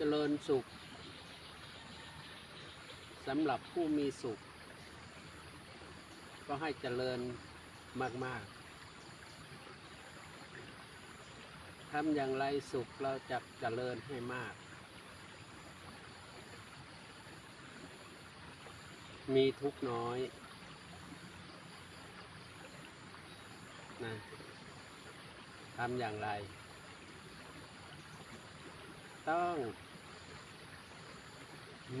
เจริญสุขสำหรับผู้มีสุข ก็ให้เจริญมาก ๆทำอย่างไรสุขเราจะเจริญให้มาก มีทุกน้อยนะทำอย่างไร ต้อง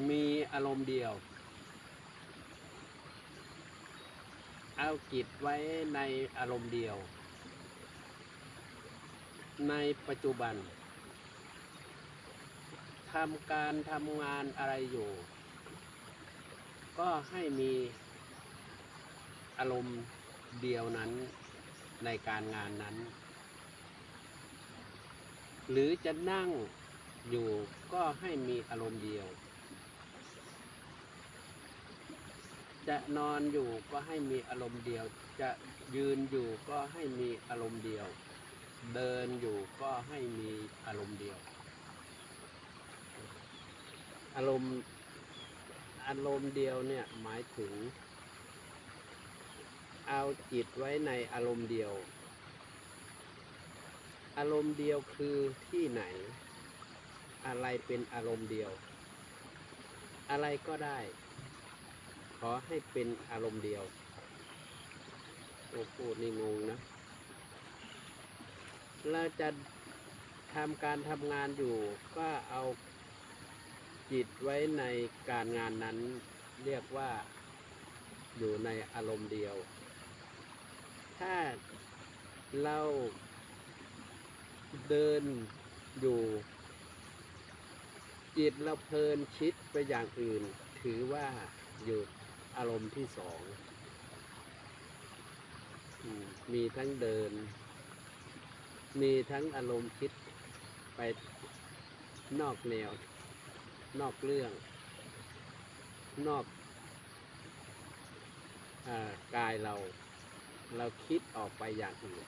มีอารมณ์เดียว เอาจิตไว้ในอารมณ์เดียว ในปัจจุบันทำการทำงานอะไรอยู่ ก็ให้มีอารมณ์เดียวนั้นในการงานนั้น หรือจะนั่งอยู่ก็ให้มีอารมณ์เดียว จะนอนอยู่ก็ให้มีอารมณ์เดียว จะยืนอยู่ก็ให้มีอารมณ์เดียว เดินอยู่ก็ให้มีอารมณ์เดียว อารมณ์อารมณ์เดียวเนี่ยหมายถึง เอาจิตไว้ในอารมณ์เดียว อารมณ์เดียวคือที่ไหน อะไรเป็นอารมณ์เดียว อะไรก็ได้ ขอให้เป็นอารมณ์เดียวโอ้พูดนี่งงนะ เราจะทำการทำงานอยู่ ก็เอาจิตไว้ในการงานนั้น เรียกว่าอยู่ในอารมณ์เดียว ถ้าเราเดินอยู่จิตเราเพลินคิดไปอย่างอื่น ถือว่าอยู่ อารมณ์ที่สองมีทั้งเดิน มีทั้งอารมณ์คิดไปนอกแนว นอกเรื่อง นอกอากายเรา เราคิดออกไปอย่างอื่น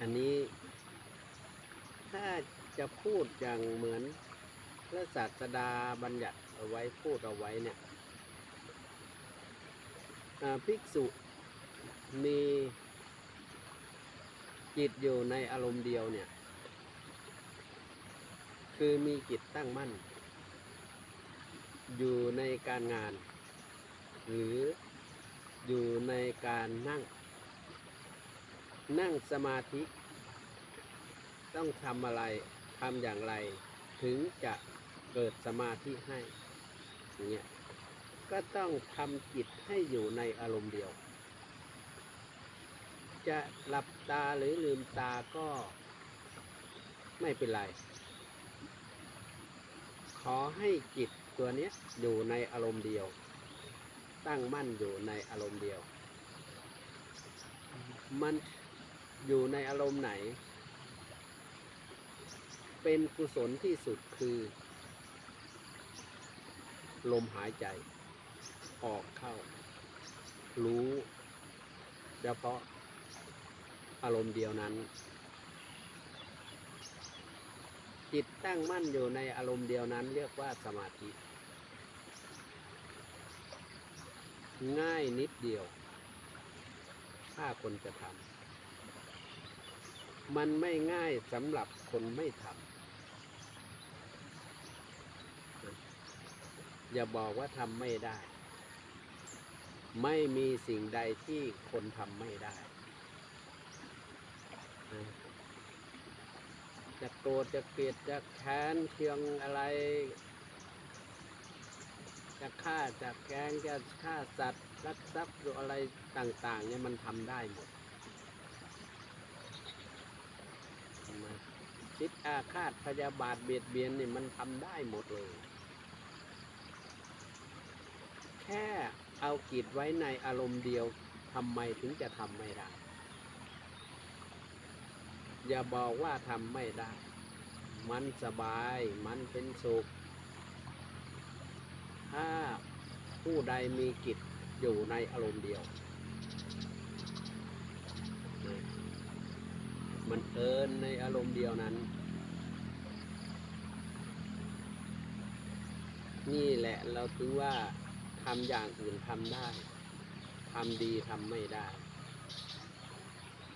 อันนี้ ถ้าจะพูดอย่างเหมือนพระศาสดาบัญญัติเอาไว้พูดเอาไว้เนี่ย ภิกษุมีจิตอยู่ในอารมณ์เดียวเนี่ย คือมีจิตตั้งมั่น อยู่ในการงาน หรืออยู่ในการนั่ง นั่งสมาธิ ต้องทำอะไรทำอย่างไร ถึงจะเกิดสมาธิให้อย่างเงี้ย ก็ต้องทำจิตให้อยู่ในอารมณ์เดียว จะหลับตาหรือลืมตาก็ไม่เป็นไร ขอให้จิตตัวนี้อยู่ในอารมณ์เดียว ตั้งมั่นอยู่ในอารมณ์เดียว มันอยู่ในอารมณ์ไหน เป็นกุศลที่สุดคือ ลมหายใจ ออกเข้า รู้เฉพาะอารมณ์เดียวนั้น จิตตั้งมั่นอยู่ในอารมณ์เดียวนั้น เรียกว่าสมาธิ ง่ายนิดเดียว ถ้าคนจะทำมันไม่ง่ายสำหรับคนไม่ทำอย่าบอกว่าทำไม่ได้ ไม่มีสิ่งใดที่คนทำไม่ได้ จะโกรธจะเกลียดจะแค้นเคืองอะไร จะฆ่าจะแกงจะฆ่าสัตว์รักทรัพย์หรืออะไรต่างๆเนี่ยมันทำได้หมดคิดอาฆาตพยาบาทเบียดเบียนเนี่ยมันทำได้หมดเลย แค่ เอาจิตไว้ในอารมณ์เดียวทำไมถึงจะทำไม่ได้ อย่าบอกว่าทำไม่ได้ มันสบาย มันเป็นสุข ถ้าผู้ใดมีจิตอยู่ในอารมณ์เดียว มันเอินในอารมณ์เดียวนั้น นี่แหละเราถือว่า ทำอย่างอื่นทำได้ทำดีทำไม่ได้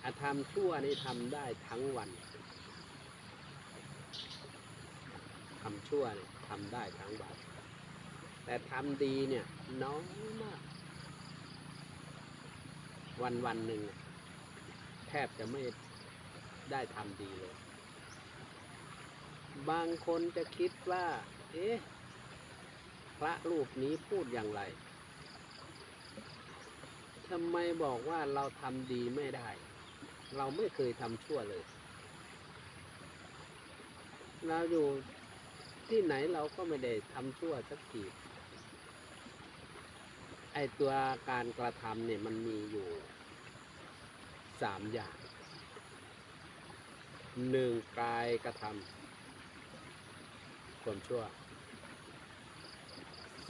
อาทำชั่วนี่ทำได้ทั้งวันทำชั่วเนี่ยทำได้ทั้งวัน แต่ทำดีเนี่ยน้อยมาก วันวันหนึ่งแทบจะไม่ได้ทำดีเลย บางคนจะคิดว่า เอ๊ะ ระรูปนี้พูดอย่างไรทำไมบอกว่าเราทำดีไม่ได้ เราไม่เคยทำชั่วเลย เราอยู่ที่ไหนเราก็ไม่ได้ทำชั่วสักทีไอตัวการกระทำเนี่ยมันมีอยู่สามอย่างหนึ่งกายกระทำความชั่ว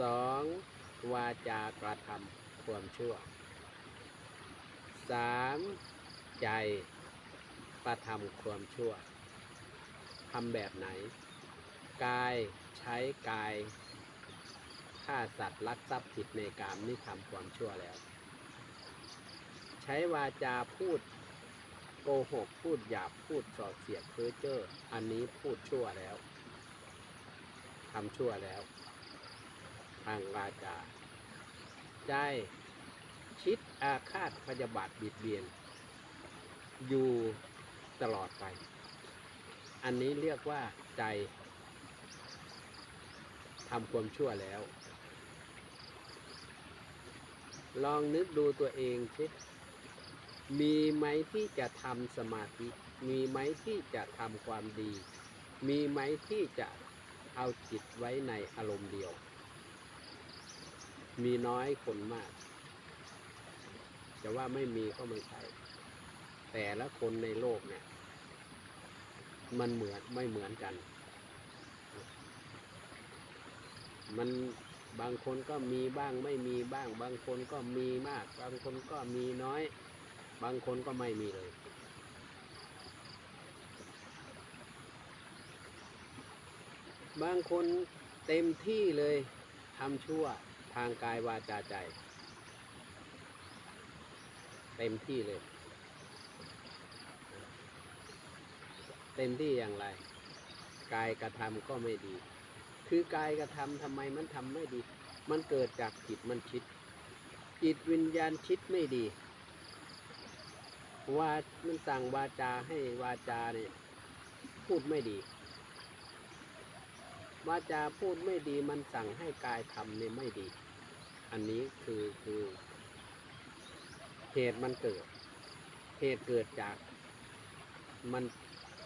สองวาจากระทำความชั่วสามใจกระทำความชั่วทำแบบไหน กายใช้กายฆ่าสัตว์ลักทรัพย์ผิดในกามนี่ทำความชั่วแล้ว ใช้วาจาพูดโกหกพูดหยาบพูดส่อเสียดเพ้อเจ้ออันนี้พูดชั่วแล้วทำชั่วแล้ว ทางวาจา ใจคิดอาฆาตพยาบาทบิดเบียน อยู่ตลอดไป อันนี้เรียกว่าใจทำความชั่วแล้ว ลองนึกดูตัวเองสิมีไหมที่จะทำสมาธิ มีไหมที่จะทำความดี มีไหมที่จะเอาจิตไว้ในอารมณ์เดียว มีน้อยคนมาก จะว่าไม่มีก็ไม่ใช่ แต่ละคนในโลกเนี่ย มันเหมือนไม่เหมือนกัน มันบางคนก็มีบ้างไม่มีบ้าง บางคนก็มีมาก บางคนก็มีน้อย บางคนก็ไม่มีเลย บางคนเต็มที่เลยทำชั่ว ทางกายวาจาใจ เต็มที่เลย เต็มที่อย่างไร กายกระทำก็ไม่ดี คือกายกระทำทำไมมันทำไม่ดี มันเกิดจากจิตมันคิด จิตวิญญาณคิดไม่ดีว่ามันสั่งวาจาให้วาจาเนี่ยพูดไม่ดี วาจาพูดไม่ดีมันสั่งให้กายทำเนี่ยไม่ดี อันนี้คือคือเหตุมันเกิด เหตุเกิดจากมัน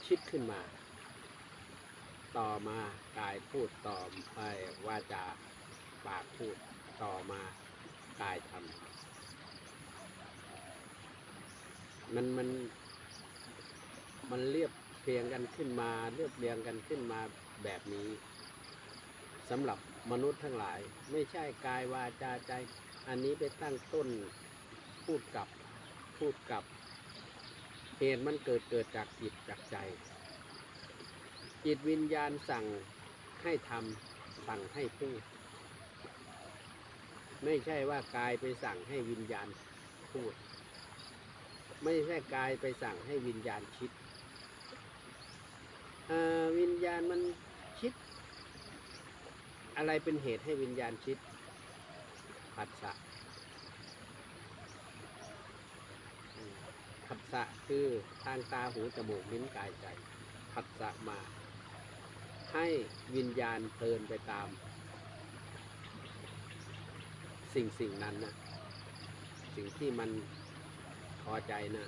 คิดขึ้นมา ต่อมากายพูดต่อไปว่าจาปากพูดต่อมากายทำมันมันมันเรียบเรียงกันขึ้นมา เรียบเรียงกันขึ้นมาแบบนี้สำหรับ มนุษย์ทั้งหลาย ไม่ใช่กายวาจาใจ อันนี้ไปตั้งต้นพูดกับพูดกับ เหตุมันเกิดเกิดจากจิตจากใจ จิตวิญญาณสั่งให้ทำสั่งให้พูด ไม่ใช่ว่ากายไปสั่งให้วิญญาณพูด ไม่ใช่กายไปสั่งให้วิญญาณคิดวิญญาณมัน อะไรเป็นเหตุให้วิญญาณคิดผัสสะผัสสะคือทางตาหูจมูกลิ้นกายใจผัสสะมา ให้วิญญาณเพลินไปตาม สิ่งสิ่งนั้นนะสิ่งที่มันพอใจนะ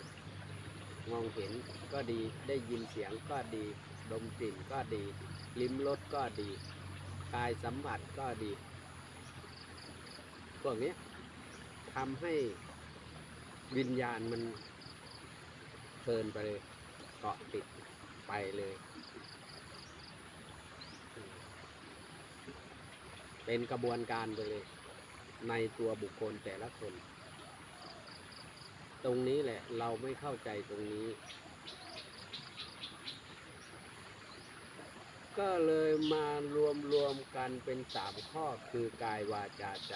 มองเห็นก็ดีได้ยินเสียงก็ดี ดมกลิ่นก็ดี ลิ้มรสก็ดี กายสัมผัสก็ดี พวกนี้ทำให้วิญญาณมันเพลินไปเลยเกาะติดไปเลย เป็นกระบวนการไปเลย ในตัวบุคคลแต่ละคน ตรงนี้แหละเราไม่เข้าใจตรงนี้ ก็เลยมารวมรวมกันเป็นสามข้อคือกายวาจาใจ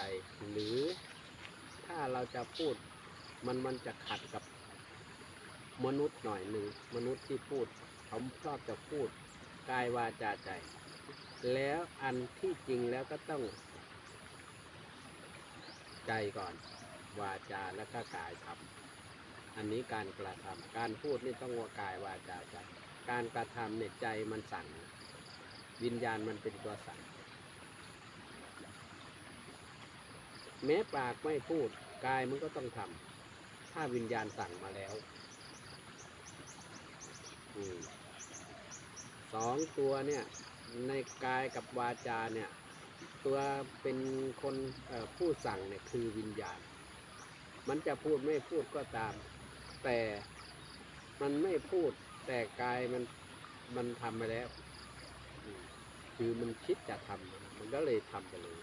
หรือถ้าเราจะพูดมันมันจะขัดกับมนุษย์หน่อยหนึ่งมนุษย์ที่พูดเขาชอบจะพูดกายวาจาใจ แล้วอันที่จริงแล้วก็ต้อง ใจก่อน วาจาแล้วก็กายทำอันนี้การกระทำการพูดนี่ต้องว่ากายวาจาใจการกระทำเนี่ยใจมันสั่ง วิญญาณมันเป็นตัวสั่งแม้ปากไม่พูดกายมันก็ต้องทำถ้าวิญญาณสั่งมาแล้วอสองตัวเนี่ยในกายกับวาจาเนี่ย ตัวเป็นคนผู้สั่งเนี่ยคือวิญญาณ มันจะพูดไม่พูดก็ตาม แต่มันไม่พูดแต่กายมันมันทำไปแล้ว คือมันคิดจะทำมันก็เลยทำไปเลย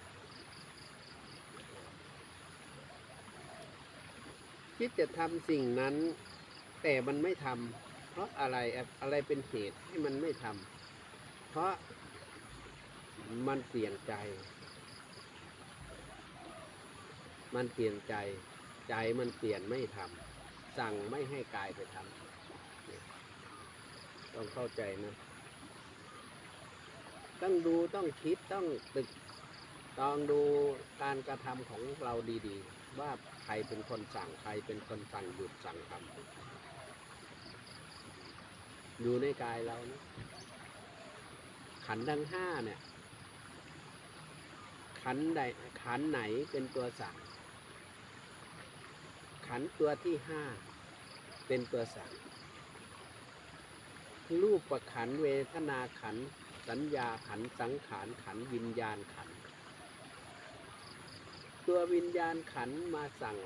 คิดจะทำสิ่งนั้น แต่มันไม่ทำเพราะอะไรอะไรเป็นเหตุให้มันไม่ทำเพราะมันเปลี่ยนใจ มันเปลี่ยนใจ ใจมันเปลี่ยนไม่ทำสั่งไม่ให้กายไปทำต้องเข้าใจนะ ต้องดูต้องคิดต้องตึกต้องดูการกระทำของเราดีๆ ว่าใครเป็นคนสั่งใครเป็นคนสั่งหยุดสั่งทำดูในกายเรานะขันทั้งห้าเนี่ย ขันใดขันไหนเป็นตัวสั่ง ขันตัวที่ห้าเป็นตัวสั่งรูปประขันเวทนาขัน สัญญาขันสังขารขันวิญญาณขัน ตัววิญญาณขันมาสั่ง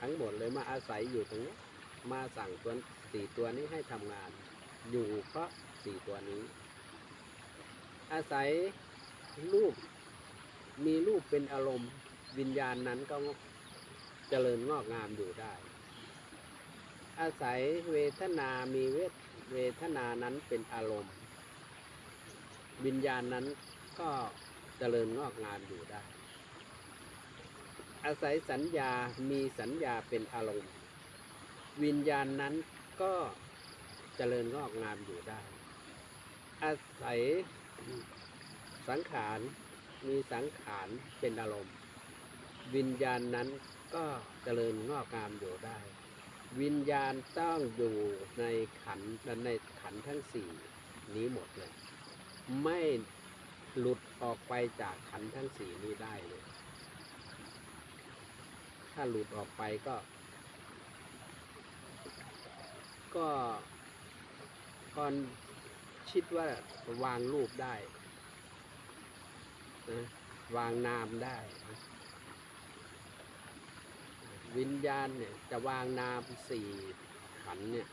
ทั้งหมดเลยมาอาศัยอยู่ตรงนี้มาสั่งตัวสี่ตัวนี้ให้ทำงาน อยู่เพราะสี่ตัวนี้ อาศัยรูปมีรูปเป็นอารมณ์วิญญาณนั้นก็เจริญงอกงามอยู่ได้ อาศัยเวทนา มีเวทเวทนานั้นเป็นอารมณ์ วิญญาณนั้นก็เจริญงอกงามอยู่ได้ อาศัยสัญญามีสัญญาเป็นอารมณ์ วิญญาณนั้นก็เจริญงอกงามอยู่ได้ อาศัยสังขารมีสังขารเป็นอารมณ์ วิญญาณนั้นก็เจริญงอกงามอยู่ได้ วิญญาณต้องอยู่ในขันในขันทั้งสี่นี้หมดเลย ไม่หลุดออกไปจากขันทั้งสี่นี้ได้เลย ถ้าหลุดออกไปก็ ก็ก่อนคิดว่าวางรูปได้นะวางนามได้นะวิญญาณเนี่ยจะวางนามสี่ขันเนี่ย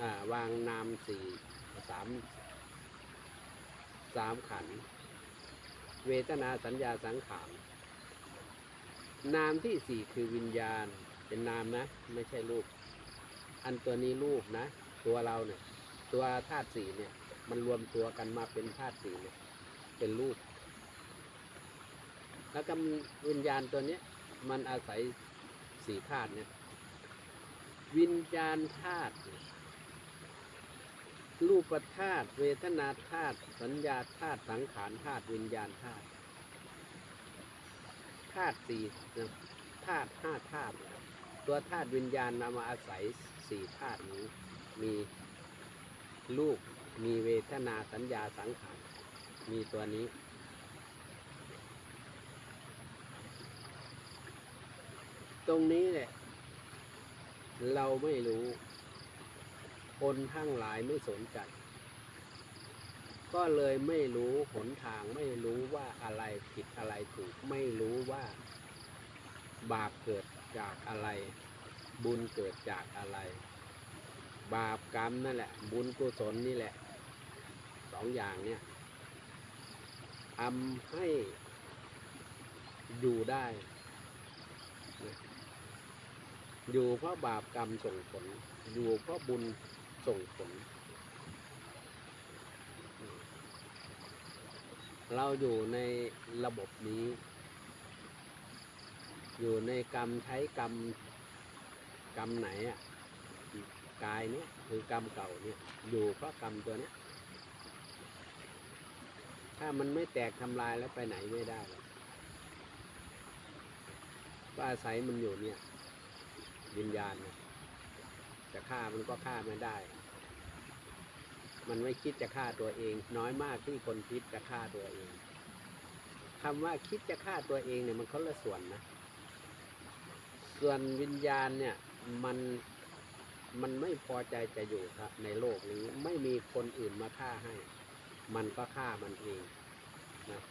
อ่า วางนามสี่สาม สามขันธ์เวทนาสัญญาสังขาร นามที่สี่คือวิญญาณ เป็นนามนะ ไม่ใช่รูป อันตัวนี้รูปนะ ตัวเราเนี่ย ตัวธาตุสี่เนี่ย มันรวมตัวกันมาเป็นธาตุสี่เนี่ย เป็นรูป แล้วก็วิญญาณตัวเนี้ย มันอาศัยสี่ธาตุเนี่ย วิญญาณธาตุเนี่ย รูปธาตุเวทนาธาตุสัญญาธาตุสังขารธาตุวิญญาณธาตุธาตุสี่ธาตุห้าธาตุตัวธาตุวิญญาณนำมาอาศัยสี่ธาตุนี้ มีรูปมีเวทนาสัญญาสังขารมีตัวนี้ ตรงนี้แหละ เราไม่รู้ คนทั้งหลายไม่สนใจ ก็เลยไม่รู้หนทางไม่รู้ว่าอะไรผิดอะไรถูก ไม่รู้ว่า บาปเกิดจากอะไร บุญเกิดจากอะไร บาปกรรมนั่นแหละ บุญกุศลนี่แหละสองอย่างเนี่ยทำให้อยู่ได้ อยู่เพราะบาปกรรมส่งผล อยู่เพราะบุญ ส่งผล เราอยู่ในระบบนี้ อยู่ในกรรมใช้กรรม กรรมไหนอะกายเนี้ยคือกรรมเก่าเนี่ย อยู่เพราะกรรมตัวเนี้ยถ้ามันไม่แตกทำลายแล้วไปไหนไม่ได้กก็อาศัยมันอยู่เนี่ย วิญญาณเนี่ย จะฆ่ามันก็ฆ่าไม่ได้ มันไม่คิดจะฆ่าตัวเอง น้อยมากที่คนคิดจะฆ่าตัวเองคำว่าคิดจะฆ่าตัวเองเนี่ยมันคนละส่วนนะ ส่วนวิญญาณเนี่ยมันมันไม่พอใจจะอยู่ครับในโลกนี้ไม่มีคนอื่นมาฆ่าให้ มันก็ฆ่ามันเองนะ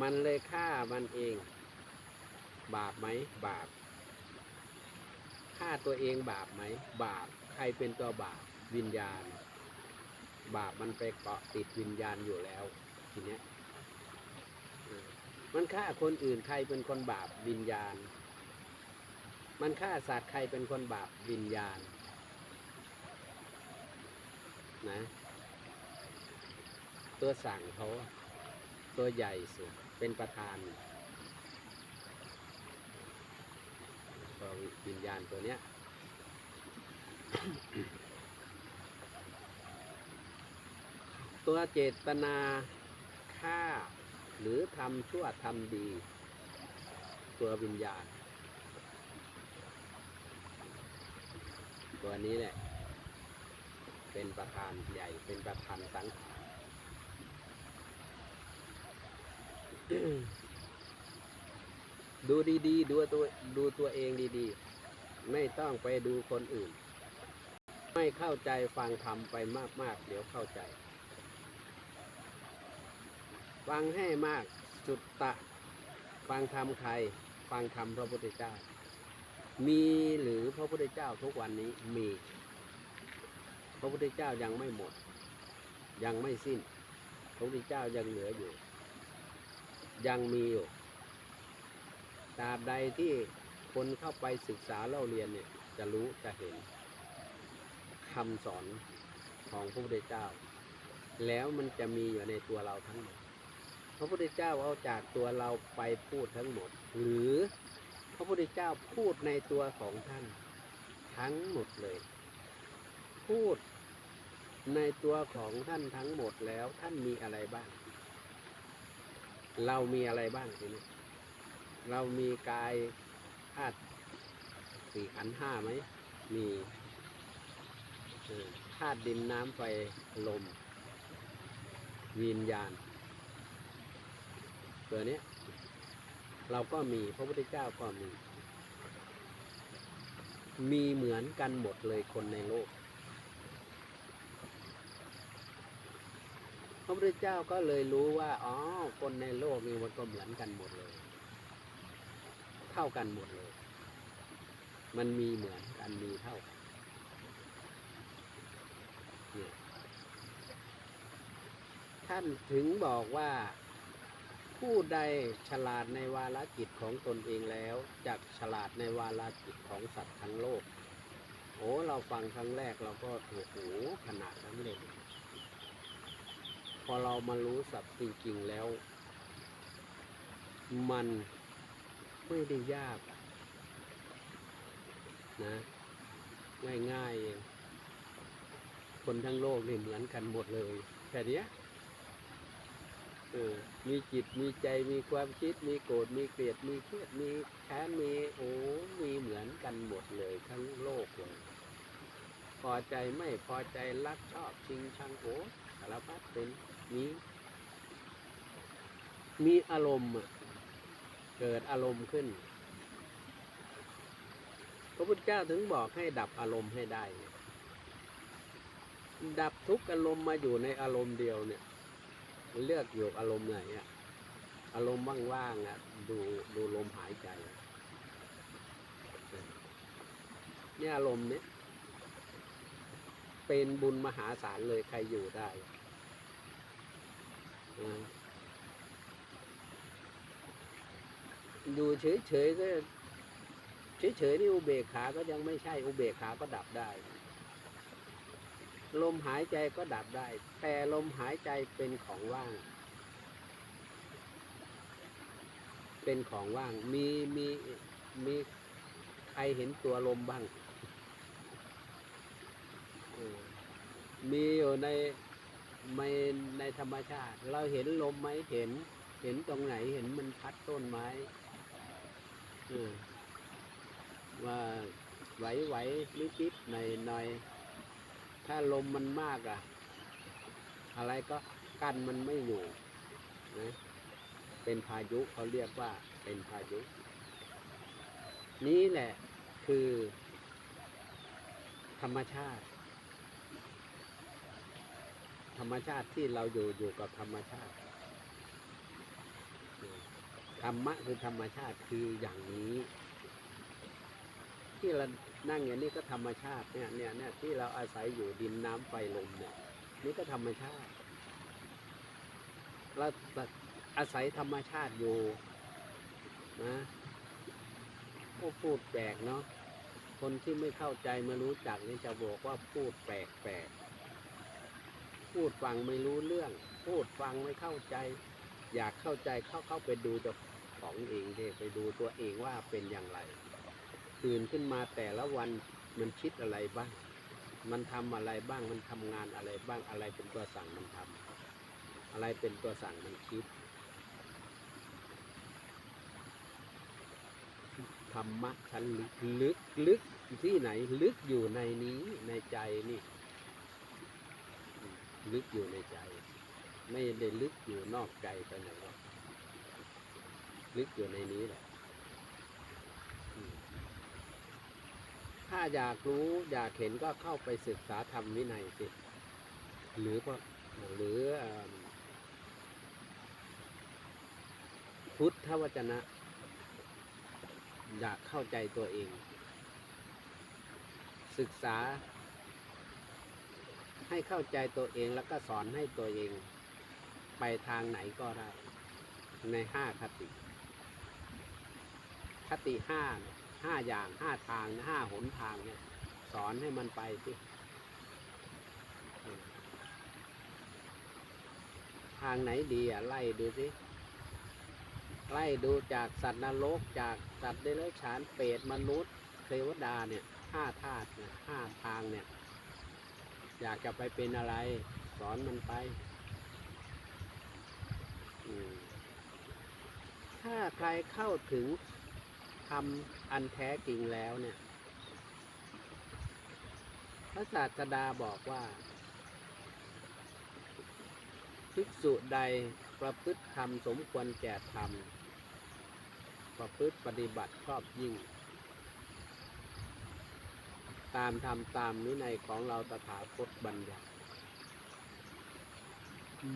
มันเลยฆ่ามันเอง บาปไหมบาป ฆ่าตัวเองบาปไหม บาป ใครเป็นตัวบาป วิญญาณ บาปมันไปเกาะติดวิญญาณอยู่แล้ว ทีเนี้ยมันฆ่าคนอื่นใครเป็นคนบาปวิญญาณ มันฆ่าสัตว์ใครเป็นคนบาปวิญญาณ นะ ตัวสั่งเขาตัวใหญ่สุดเป็นประธาน ววิญญาณตัวเนี้ยตัวเจตนาฆ่า หรือทำชั่วทำดี ตัววิญญาณ ตัวนี้แหละ เป็นประธานใหญ่เป็นประธานสังขาร ดูดีๆ ดูตัวดูตัวเองดีๆ ไม่ต้องไปดูคนอื่น ไม่เข้าใจฟังธรรมไปมากๆ เดี๋ยวเข้าใจ ฟังให้มากสุดตะ ฟังธรรมใคร ฟังธรรมพระพุทธเจ้า มีหรือพระพุทธเจ้าทุกวันนี้มี พระพุทธเจ้ายังไม่หมด ยังไม่สิ้น พระพุทธเจ้ายังเหลืออยู่ ยังมีอยู่ ตราบใดที่คนเข้าไปศึกษาเล่าเรียนเนี่ยจะรู้จะเห็นคำสอนของพระพุทธเจ้า แล้วมันจะมีอยู่ในตัวเราทั้งหมด พระพุทธเจ้าเอาจากตัวเราไปพูดทั้งหมด หรือพระพุทธเจ้าพูดในตัวของท่านทั้งหมดเลย พูดในตัวของท่านทั้งหมดแล้วท่านมีอะไรบ้าง เรามีอะไรบ้างทีนี้ เรามีกายธาตุสี่ขันห้าไหม มีธาตุดินน้ำไฟลม วิญญาณ ตัวนี้เราก็มีพระพุทธเจ้าก็มี มีเหมือนกันหมดเลยคนในโลก พระพุทธเจ้าก็เลยรู้ว่า อ๋อ คนในโลกนี่มันก็เหมือนกันหมดเลย เท่ากันหมดเลย มันมีเหมือนกันมีเท่ากันเนี่ยท่านถึงบอกว่าผู้ใดฉลาดในวาลจิตของตนเองแล้วจักฉลาดในวาลจิตของสัตว์ทั้งโลก โอ้เราฟังครั้งแรกเราก็โอ้โหขนาดนั้นเลยพอเรามารู้สับจริงๆแล้ว มัน ไม่ได้ยากนะง่ายๆ คนทั้งโลกนี่เหมือนกันหมดเลยแค่นี้เออมีจิตมีใจมีความคิด มีโกรธมีเกลียดมีเครียดมีแค้นมีโอ้มีเหมือนกันหมดเลยทั้งโลกเลยพอใจไม่พอใจรักชอบชิงชังโอ้สารพัดเป็นมีมีอารมณ์อะ เกิดอารมณ์ขึ้น พระพุทธเจ้าถึงบอกให้ดับอารมณ์ให้ได้ ดับทุกอารมณ์มาอยู่ในอารมณ์เดียวเนี่ย เลือกอยู่อารมณ์ไหนอะอารมณ์ว่างๆอะดูดูลมหายใจเนี่ยอารมณ์เนี้ยเป็นบุญมหาศาลเลยใครอยู่ได้ อยู่เฉยๆก็เฉยๆนี่อุเบกขา ก็ยังไม่ใช่อุเบกขา ก็ดับได้ ลมหายใจก็ดับได้ แต่ลมหายใจเป็นของว่าง เป็นของว่าง มีมีมีใครเห็นตัวลมบ้าง มีอยู่ในในในธรรมชาติ เราเห็นลมไหมเห็น เห็นตรงไหนเห็นมันพัดต้นไม้ ว่าไหวไหวนิดนิดหน่อยหน่อยถ้าลมมันมากอะอะไรก็กั้นมันไม่อยู่นะเป็นพายุเขาเรียกว่าเป็นพายุ นี้แหละคือ ธรรมชาติ ธรรมชาติที่เราอยู่อยู่กับธรรมชาติ ธรรมะคือธรรมชาติคืออย่างนี้ ที่เรานั่งอย่างนี้ก็ธรรมชาติเนี่ยเนี่ยเนี่ยที่เราอาศัยอยู่ดินน้ำไฟลมเนี่ยนี่ก็ธรรมชาติเราอาศัยธรรมชาติอยู่นะโอ้พูดแปลกเนาะคนที่ไม่เข้าใจไม่รู้จักนี่จะบอกว่าพูดแปลกแปลกพูดฟังไม่รู้เรื่อง พูดฟังไม่เข้าใจ อยากเข้าใจเข้าเข้าไปดูตัว ของเองเดิไปดูตัวเองว่าเป็นอย่างไร ตื่นขึ้นมาแต่ละวันมันคิดอะไรบ้าง มันทำอะไรบ้าง มันทำงานอะไรบ้าง อะไรเป็นตัวสั่งมันทำอะไรเป็นตัวสั่งมันคิด ธรรมะชั้นลึกลึกลึกที่ไหนลึกอยู่ในนี้ในใจนี่ ลึกอยู่ในใจ ไม่ได้ลึกอยู่นอกใจไปไหนหรอก ลึกอยู่ในนี้แหละถ้าอยากรู้อยากเห็นก็เข้าไปศึกษาธรรมวินัยสิหรือว่าหรือพุทธวจนะ อยากเข้าใจตัวเอง ศึกษา ให้เข้าใจตัวเองแล้วก็สอนให้ตัวเอง ไปทางไหนก็ได้ ในห้าคติ คติห้าห้าอย่างห้าทางห้าหนทางเนี่ย สอนให้มันไปสิทางไหนดีอะไล่ดูสิไล่ดูจากสัตว์นรกจากสัตว์เดรัจฉานเปรตมนุษย์เทวดาเนี่ยห้าธาตุเนี่ยห้าทางเนี่ย อยากจะไปเป็นอะไร สอนมันไปถ้าใครเข้าถึง ทำอันแท้จริงแล้วเนี่ย พระศาสดาบอกว่าภิกษุใดประพฤติธรรมสมควรแก่ธรรม ประพฤติปฏิบัติชอบยิ่ง ตามธรรมตามวินัยของเราตถาคตบัญญัติ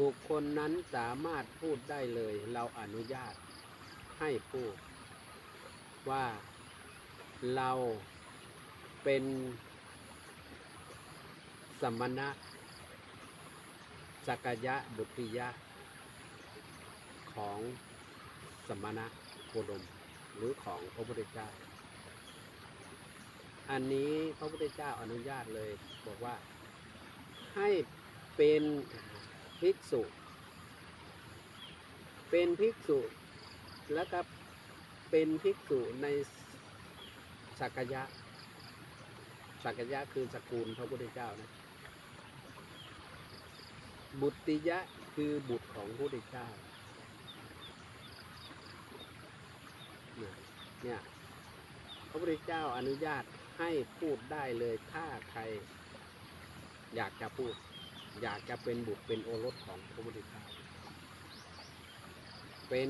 บุคคลนั้นสามารถพูดได้เลย เราอนุญาตให้พูด ว่าเราเป็นสมณะสักยะบุตริยะ ของสมณะโคดมหรือของพระพุทธเจ้า อันนี้พระพุทธเจ้าอนุญาตเลยบอกว่าให้เป็นภิกษุ เป็นภิกษุแล้วก็ เป็นภิกษุในสักยะ สักยะคือสกุลพระพุทธเจ้านะ บุตติยะคือบุตรของพระพุทธเจ้าเนี่ยเนี่ยพระพุทธเจ้าอนุญาตให้พูดได้เลยถ้าใครอยากจะพูด อยากจะเป็นบุตรเป็นโอรสของพระพุทธเจ้า เป็น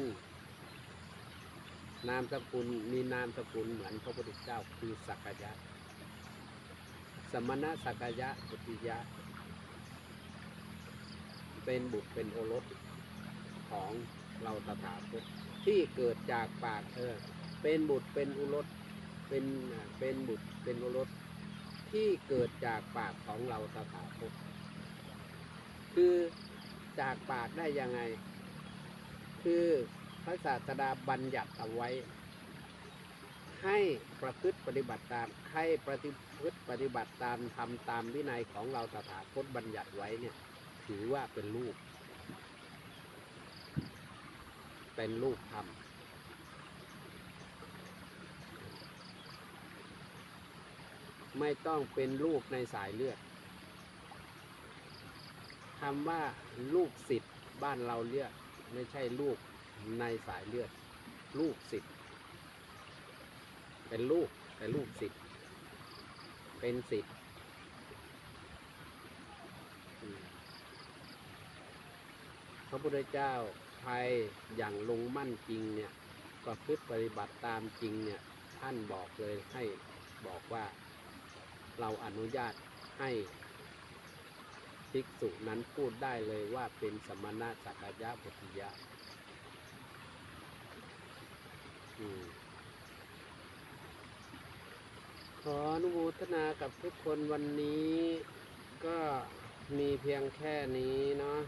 นามสกุลมีนามสกุลเหมือนพระพุทธเจ้าคือสักยะ สมณะสักยะปุติยะ เป็นบุตรเป็นโอรสของเราตถาคตที่เกิดจากปากเออเป็นบุตรเป็นอุรสเป็นเป็นบุตรเป็นอุรสที่เกิดจากปากของเราตถาคตคือจากปากได้ยังไง คือ พระศาสดาบัญญัติเอาไว้ ให้ประพฤติปฏิบัติตามให้ปฏิพฤติปฏิบัติตามทำตามวินัยของเราสถาคตบัญญัติไว้เนี่ย ถือว่าเป็นลูก เป็นลูกธรรมไม่ต้องเป็นลูกในสายเลือดคำว่าลูกศิษย์บ้านเราเรียกไม่ใช่ลูก ในสายเลือด ลูกศิษย์เป็นลูกแต่ลูกศิษย์เป็นศิษย์พระพุทธเจ้าใครอย่างลงมั่นจริงเนี่ยประพฤติปฏิบัติตามจริงเนี่ยท่านบอกเลยให้บอกว่าเราอนุญาตให้ภิกษุนั้นพูดได้เลยว่าเป็นสมณะสักยะพุทธิยะอืม ขออนุโมทนากับทุกคนวันนี้ก็มีเพียงแค่นี้เนาะ